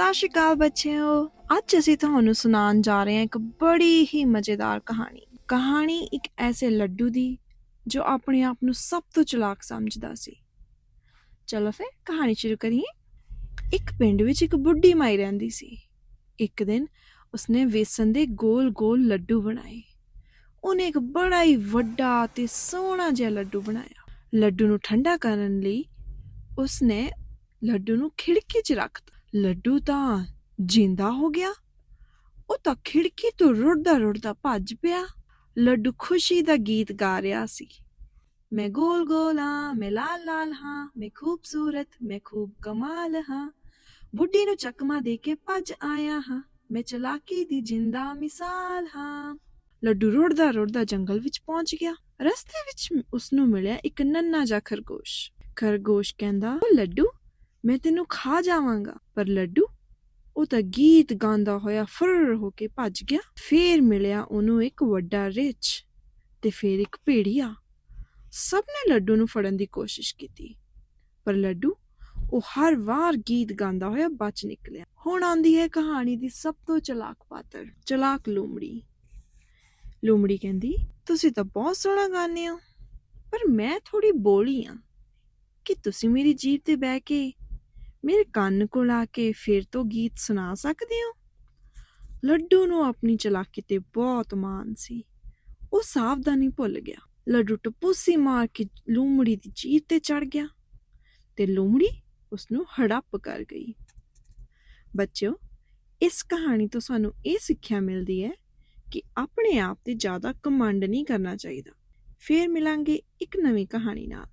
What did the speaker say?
ਸਤਿ ਸ਼੍ਰੀ ਅਕਾਲ ਬੱਚਿਓ। ਅੱਜ ਅਸੀਂ ਤੁਹਾਨੂੰ ਸੁਣਾਉਣ ਜਾ ਰਹੇ ਹਾਂ ਇੱਕ ਬੜੀ ਹੀ ਮਜ਼ੇਦਾਰ ਕਹਾਣੀ। ਕਹਾਣੀ ਇੱਕ ਐਸੇ ਲੱਡੂ ਦੀ, ਜੋ ਆਪਣੇ ਆਪ ਨੂੰ ਸਭ ਤੋਂ ਚਲਾਕ ਸਮਝਦਾ ਸੀ। ਚਲੋ ਫਿਰ, ਕਹਾਣੀ ਸ਼ੁਰੂ ਕਰੀਏ। ਇੱਕ ਪਿੰਡ ਵਿੱਚ ਇੱਕ ਬੁੱਢੀ ਮਾਈ ਰਹਿੰਦੀ ਸੀ। ਇੱਕ ਦਿਨ ਉਸਨੇ ਵੇਸਣ ਦੇ ਗੋਲ-ਗੋਲ ਲੱਡੂ ਬਣਾਏ। ਉਹਨੇ ਇੱਕ ਬੜਾ ਹੀ ਵੱਡਾ ਤੇ ਸੋਹਣਾ ਜਿਹਾ ਲੱਡੂ ਬਣਾਇਆ। ਲੱਡੂ ਨੂੰ ਠੰਡਾ ਕਰਨ ਲਈ ਉਸਨੇ ਲੱਡੂ ਨੂੰ ਖਿੜਕੀ 'ਚ ਰੱਖਤਾ ਲੱਡੂ ਤਾਂ ਜਿੰਦਾ ਹੋ ਗਿਆ। ਉਹ ਤਾਂ ਖਿੜਕੀ ਤੋਂ ਰੁੜਦਾ ਰੁੜਦਾ ਭੱਜ ਪਿਆ। ਲੱਡੂ ਖੁਸ਼ੀ ਦਾ ਗੀਤ ਗਾ ਰਿਹਾ ਸੀ। ਮੈਂ ਗੋਲ ਗੋਲ ਹਾਂ, ਮੈਂ ਲਾਲ ਲਾਲ ਹਾਂ, ਮੈਂ ਖੂਬਸੂਰਤ, ਮੈਂ ਖੂਬ ਕਮਾਲ ਹਾਂ। ਬੁੱਢੀ ਨੂੰ ਚੱਕਮਾ ਦੇ ਕੇ ਭੱਜ ਆਇਆ ਹਾਂ। ਮੈਂ ਚਲਾਕੀ ਦੀ ਜਿੰਦਾ ਮਿਸਾਲ ਹਾਂ। ਲੱਡੂ ਰੁੜਦਾ ਰੁੜਦਾ ਜੰਗਲ ਵਿੱਚ ਪਹੁੰਚ ਗਿਆ। ਰਸਤੇ ਵਿੱਚ ਉਸ ਨੂੰ ਮਿਲਿਆ ਇੱਕ ਨੰਨਾ ਜਿਹਾ ਖਰਗੋਸ਼। ਖਰਗੋਸ਼ ਕਹਿੰਦਾ "ਓ ਲੱਡੂ ਮੈਂ ਤੈਨੂੰ ਖਾ ਜਾਵਾਂਗਾ। ਪਰ ਲੱਡੂ? ਉਹ ਤਾਂ ਗੀਤ ਗਾਉਂਦਾ ਹੋਇਆ ਫਰ ਹੋ ਕੇ ਭੱਜ ਗਿਆ। ਫੇਰ ਮਿਲਿਆ ਉਹਨੂੰ ਇੱਕ ਵੱਡਾ ਰਿਚ ਤੇ ਫੇਰ ਇੱਕ ਭੇੜੀਆ। ਸਭ ਨੇ ਲੱਡੂ ਨੂੰ ਫੜਨ ਦੀ ਕੋਸ਼ਿਸ਼ ਕੀਤੀ। ਪਰ ਲੱਡੂ? ਉਹ ਹਰ ਵਾਰ ਗੀਤ ਗਾਉਂਦਾ ਹੋਇਆ ਬਚ ਨਿਕਲਿਆ। ਹੁਣ ਆਉਂਦੀ ਹੈ ਕਹਾਣੀ ਦੀ ਸਭ ਤੋਂ ਚਲਾਕ ਪਾਤਰ, ਚਲਾਕ ਲੂਮੜੀ ਲੂਮੜੀ ਕਹਿੰਦੀ, ਤੁਸੀਂ ਤਾਂ ਬਹੁਤ ਸੋਹਣਾ ਗਾਉਂਦੇ ਹੋ, ਪਰ ਮੈਂ ਥੋੜੀ ਬੋਲੀ ਆ। ਕਿ ਤੁਸੀਂ ਮੇਰੀ ਜੀਭ ਤੇ ਬਹਿ ਕੇ ਮੇਰੇ ਕੰਨ ਕੋਲ ਆ ਕੇ ਫਿਰ ਤੋਂ ਗੀਤ ਸੁਣਾ ਸਕਦੇ ਹੋ? ਲੱਡੂ ਨੂੰ ਆਪਣੀ ਚਲਾਕੀ ਤੇ ਬਹੁਤ ਮਾਣ ਸੀ। ਉਹ ਸਾਵਧਾਨੀ ਭੁੱਲ ਗਿਆ। ਲੱਡੂ ਟਪੂਸੀ ਮਾਰ ਕੇ ਲੂਮੜੀ ਦੀ ਜੀਭ ਤੇ ਚੜ ਗਿਆ ਤੇ ਲੂਮੜੀ ਉਸ ਨੂੰ ਹੜੱਪ ਕਰ ਗਈ। ਬੱਚਿਓ, ਇਸ ਕਹਾਣੀ ਤੋਂ ਸਾਨੂੰ ਇਹ ਸਿੱਖਿਆ ਮਿਲਦੀ ਹੈ ਕਿ ਆਪਣੇ ਆਪ ਤੇ ਜ਼ਿਆਦਾ ਕਮਾਂਡ ਨਹੀਂ ਕਰਨਾ ਚਾਹੀਦਾ। ਫੇਰ ਮਿਲਾਂਗੇ ਇੱਕ ਨਵੀਂ ਕਹਾਣੀ ਨਾਲ।